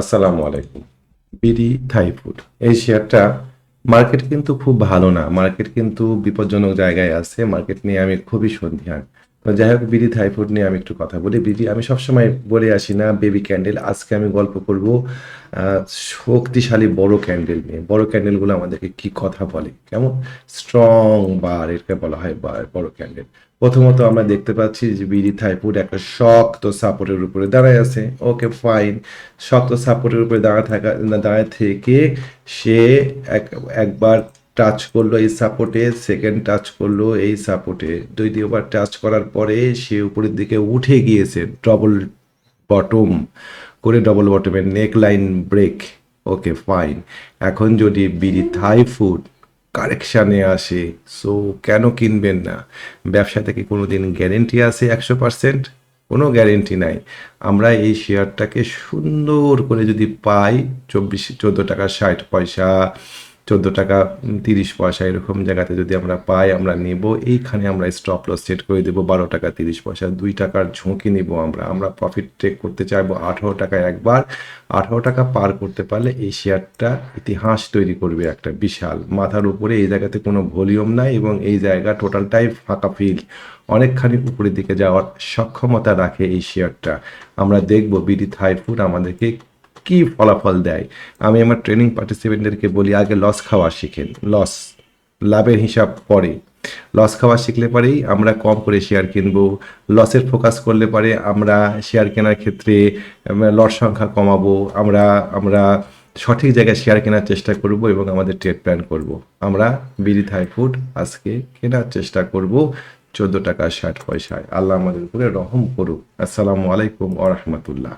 আসসালামু আলাইকুম। BD Thai food. এই শেয়ারটা মার্কেট কিন্তু খুব ভালো না। মার্কেট কিন্তু বিপজ্জনক জায়গায় আছে। মার্কেট নিয়ে আমি খুবই সন্ধিহান যাই হোক, বিডি থাই ফুড নিয়ে আমি একটু কথা বলি। বিডি আমি সবসময় বলে আসি না, বেবি ক্যান্ডেল। আজকে আমি গল্প করব শক্তিশালী বড় ক্যান্ডেল নিয়ে। বড় ক্যান্ডেলগুলো আমাদেরকে কি কথা বলে? কেমন? স্ট্রং বার এটাকে বলা হয় বার বড় ক্যান্ডেল। প্রথমত আমরা দেখতে পাচ্ছি যে বিডি থাইপুর একটা শক্ত সাপোর্টের উপরে দাঁড়ায় আছে। Okay, fine. শক্ত সাপোর্টের উপরে দাঁড়া থাকা, দাঁড়ায় থেকে সে এক, একবার টাচ করল এই সাপোর্টে সেকেন্ড টাচ করল এই সাপোর্টে দুই দুবার টাচ করার পরে সে উপরের দিকে উঠে গিয়েছে ডবল বটম করে double বটমের neck line break okay fine এখন যদি বিডি থাই ফুড কারেকশানে আসে সো কেন কিনবেন না? ব্যবসা থেকে কোনো দিন গ্যারেন্টি আছে একশো পার্সেন্ট কোনো গ্যারেন্টি নাই। আমরা এই শেয়ারটাকে সুন্দর করে যদি পাই, চব্বিশ, চোদ্দ টাকা, ষাট পয়সা চোদ্দ টাকা তিরিশ পয়সা এরকম জায়গাতে যদি আমরা পাই, আমরা নেব। এইখানে আমরা স্টপ লস সেট করে দেবো বারো টাকা, তিরিশ পয়সা। দুই টাকার ঝুঁকি নেব আমরা। আমরা প্রফিট টেক করতে চাইব আঠারো টাকা একবার। আঠারো টাকা পার করতে পারলে এই শেয়ারটা ইতিহাস তৈরি করবে একটা বিশাল। মাথার উপরে এই জায়গাতে কোনো ভলিউম নাই এবং এই জায়গা টোটালটাই ফাঁকা ফিল্ড অনেকখানি উপরের দিকে যাওয়ার সক্ষমতা রাখে এই শেয়ারটা। আমরা দেখব বিডি থাইফুড আমাদেরকে কি ফলাফল দেয়? আমি আমার ট্রেনিং পার্টিসিপেন্টদেরকে বলি, আগে লস খাওয়া শিখেন। লস লাভের হিসাব পরে। লস খাওয়া শিখলে পরেই আমরা কম করে শেয়ার কিনবো। লসের ফোকাস করলে পরে আমরা শেয়ার কেনার ক্ষেত্রে লট সংখ্যা কমাবো। আমরা আমরা সঠিক জায়গায় শেয়ার কেনার চেষ্টা করব এবং আমাদের ট্রেড প্ল্যান করব। আমরা বিডি থাই ফুড আজকে কেনার চেষ্টা করব। চোদ্দ টাকা, ষাট পয়সায়। আল্লাহ আমাদের উপরে রহম করুক। আসসালামু আলাইকুম আ রহমতুল্লাহ।